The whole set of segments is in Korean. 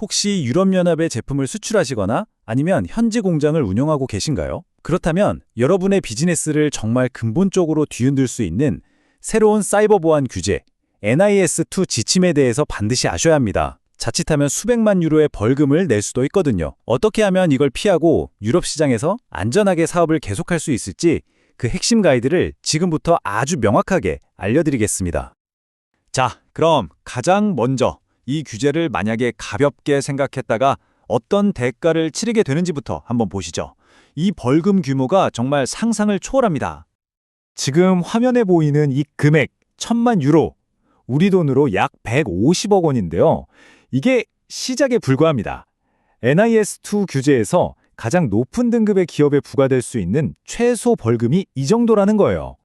혹시 유럽연합의 제품을 수출하시거나 아니면 현지 공장을 운영하고 계신가요? 그렇다면 여러분의 비즈니스를 정말 근본적으로 뒤흔들 수 있는 새로운 사이버 보안 규제 NIS2 지침에 대해서 반드시 아셔야 합니다. 자칫하면 수백만 유로의 벌금을 낼 수도 있거든요. 어떻게 하면 이걸 피하고 유럽 시장에서 안전하게 사업을 계속할 수 있을지 그 핵심 가이드를 지금부터 아주 명확하게 알려드리겠습니다. 자, 그럼 가장 먼저 이 규제를 만약에 가볍게 생각했다가 어떤 대가를 치르게 되는지부터 한번 보시죠. 이 벌금 규모가 정말 상상을 초월합니다. 지금 화면에 보이는 이 금액 천만 유로, 우리 돈으로 약 150억 원인데요. 이게 시작에 불과합니다. NIS2 규제에서 가장 높은 등급의 기업에 부과될 수 있는 최소 벌금이 이 정도라는 거예요.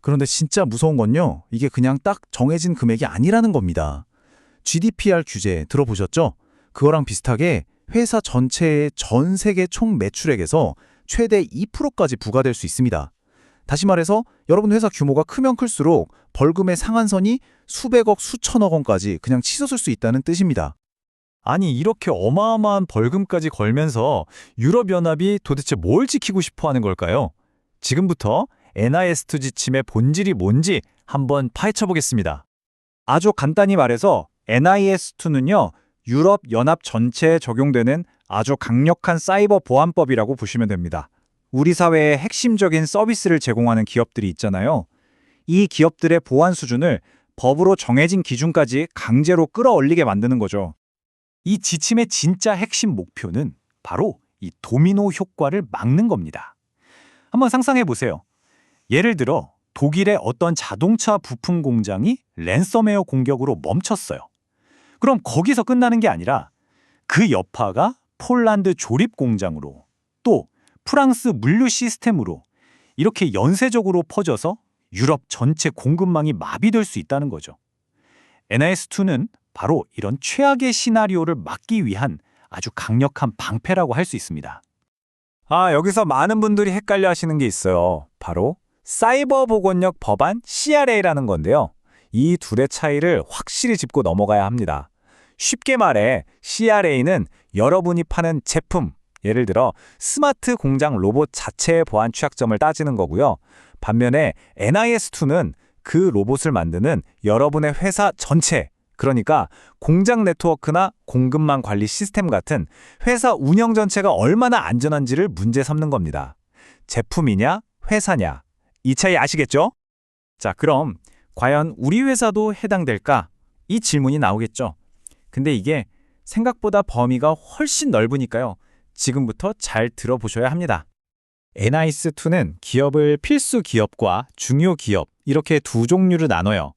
그런데 진짜 무서운 건요. 이게 그냥 딱 정해진 금액이 아니라는 겁니다. GDPR 규제 들어보셨죠? 그거랑 비슷하게 회사 전체의 전 세계 총 매출액에서 최대 2%까지 부과될 수 있습니다. 다시 말해서 여러분 회사 규모가 크면 클수록 벌금의 상한선이 수백억, 수천억 원까지 그냥 치솟을 수 있다는 뜻입니다. 아니 이렇게 어마어마한 벌금까지 걸면서 유럽연합이 도대체 뭘 지키고 싶어 하는 걸까요? 지금부터 NIS2 지침의 본질이 뭔지 한번 파헤쳐 보겠습니다. 아주 간단히 말해서 NIS2는요, 유럽 연합 전체에 적용되는 아주 강력한 사이버 보안법이라고 보시면 됩니다. 우리 사회의 핵심적인 서비스를 제공하는 기업들이 있잖아요. 이 기업들의 보안 수준을 법으로 정해진 기준까지 강제로 끌어올리게 만드는 거죠. 이 지침의 진짜 핵심 목표는 바로 이 도미노 효과를 막는 겁니다. 한번 상상해 보세요. 예를 들어 독일의 어떤 자동차 부품 공장이 랜섬웨어 공격으로 멈췄어요. 그럼 거기서 끝나는 게 아니라 그 여파가 폴란드 조립 공장으로 또 프랑스 물류 시스템으로 이렇게 연쇄적으로 퍼져서 유럽 전체 공급망이 마비될 수 있다는 거죠. NIS2는 바로 이런 최악의 시나리오를 막기 위한 아주 강력한 방패라고 할 수 있습니다. 아, 여기서 많은 분들이 헷갈려 하시는 게 있어요. 바로 사이버 보건력 법안 CRA라는 건데요. 이 둘의 차이를 확실히 짚고 넘어가야 합니다. 쉽게 말해 CRA는 여러분이 파는 제품, 예를 들어 스마트 공장 로봇 자체의 보안 취약점을 따지는 거고요. 반면에 NIS2는 그 로봇을 만드는 여러분의 회사 전체, 그러니까 공장 네트워크나 공급망 관리 시스템 같은 회사 운영 전체가 얼마나 안전한지를 문제 삼는 겁니다. 제품이냐, 회사냐, 이 차이 아시겠죠? 자, 그럼 과연 우리 회사도 해당될까? 이 질문이 나오겠죠. 근데 이게 생각보다 범위가 훨씬 넓으니까요. 지금부터 잘 들어보셔야 합니다. NIS2는 기업을 필수 기업과 중요 기업 이렇게 두 종류로 나눠요.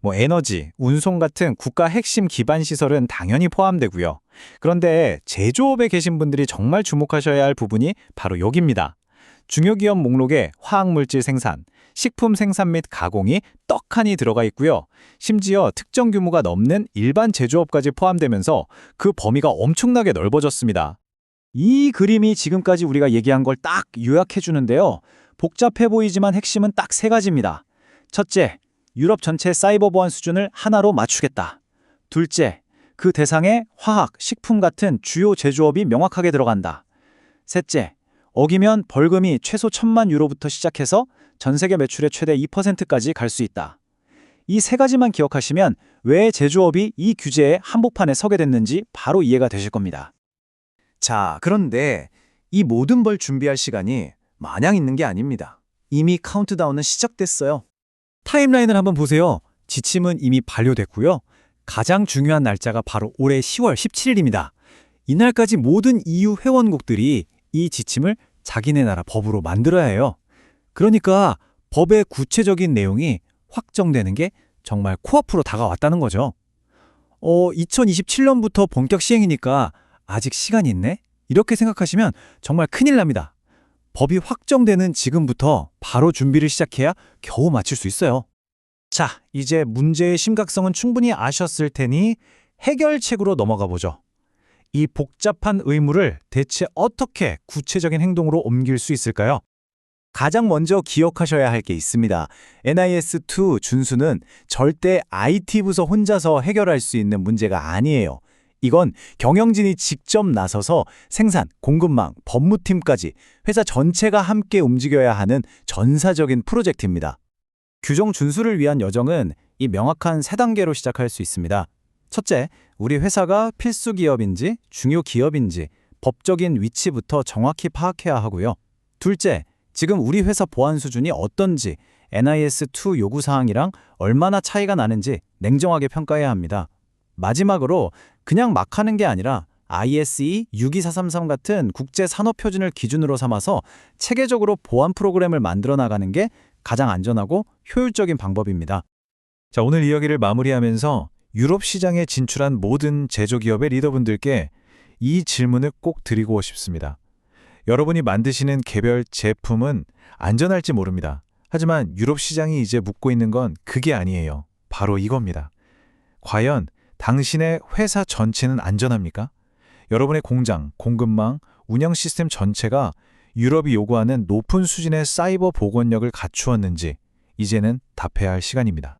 뭐 에너지, 운송 같은 국가 핵심 기반 시설은 당연히 포함되고요. 그런데 제조업에 계신 분들이 정말 주목하셔야 할 부분이 바로 여기입니다. 중요기업 목록에 화학물질 생산, 식품 생산 및 가공이 떡하니 들어가 있고요. 심지어 특정 규모가 넘는 일반 제조업까지 포함되면서 그 범위가 엄청나게 넓어졌습니다. 이 그림이 지금까지 우리가 얘기한 걸 딱 요약해 주는데요. 복잡해 보이지만 핵심은 딱 세 가지입니다. 첫째, 유럽 전체 사이버 보안 수준을 하나로 맞추겠다. 둘째, 그 대상에 화학, 식품 같은 주요 제조업이 명확하게 들어간다. 셋째, 어기면 벌금이 최소 천만 유로부터 시작해서 전 세계 매출의 최대 2%까지 갈 수 있다. 이 세 가지만 기억하시면 왜 제조업이 이 규제의 한복판에 서게 됐는지 바로 이해가 되실 겁니다. 자, 그런데 이 모든 벌 준비할 시간이 마냥 있는 게 아닙니다. 이미 카운트다운은 시작됐어요. 타임라인을 한번 보세요. 지침은 이미 반려됐고요. 가장 중요한 날짜가 바로 올해 10월 17일입니다. 이날까지 모든 EU 회원국들이 이 지침을 자기네 나라 법으로 만들어야 해요. 그러니까 법의 구체적인 내용이 확정되는 게 정말 코앞으로 다가왔다는 거죠. 어, 2027년부터 본격 시행이니까 아직 시간이 있네? 이렇게 생각하시면 정말 큰일 납니다. 법이 확정되는 지금부터 바로 준비를 시작해야 겨우 맞출 수 있어요. 자, 이제 문제의 심각성은 충분히 아셨을 테니 해결책으로 넘어가 보죠. 이 복잡한 의무를 대체 어떻게 구체적인 행동으로 옮길 수 있을까요? 가장 먼저 기억하셔야 할 게 있습니다. NIS2 준수는 절대 IT 부서 혼자서 해결할 수 있는 문제가 아니에요. 이건 경영진이 직접 나서서 생산, 공급망, 법무팀까지 회사 전체가 함께 움직여야 하는 전사적인 프로젝트입니다. 규정 준수를 위한 여정은 이 명확한 세 단계로 시작할 수 있습니다. 첫째, 우리 회사가 필수 기업인지 중요 기업인지 법적인 위치부터 정확히 파악해야 하고요. 둘째, 지금 우리 회사 보안 수준이 어떤지 NIS2 요구 사항이랑 얼마나 차이가 나는지 냉정하게 평가해야 합니다. 마지막으로 그냥 막 하는 게 아니라 ISE 62433 같은 국제 산업 표준을 기준으로 삼아서 체계적으로 보안 프로그램을 만들어 나가는 게 가장 안전하고 효율적인 방법입니다. 자, 오늘 이야기를 마무리하면서 유럽 시장에 진출한 모든 제조기업의 리더분들께 이 질문을 꼭 드리고 싶습니다. 여러분이 만드시는 개별 제품은 안전할지 모릅니다. 하지만 유럽 시장이 이제 묻고 있는 건 그게 아니에요. 바로 이겁니다. 과연 당신의 회사 전체는 안전합니까? 여러분의 공장, 공급망, 운영 시스템 전체가 유럽이 요구하는 높은 수준의 사이버 보건력을 갖추었는지 이제는 답해야 할 시간입니다.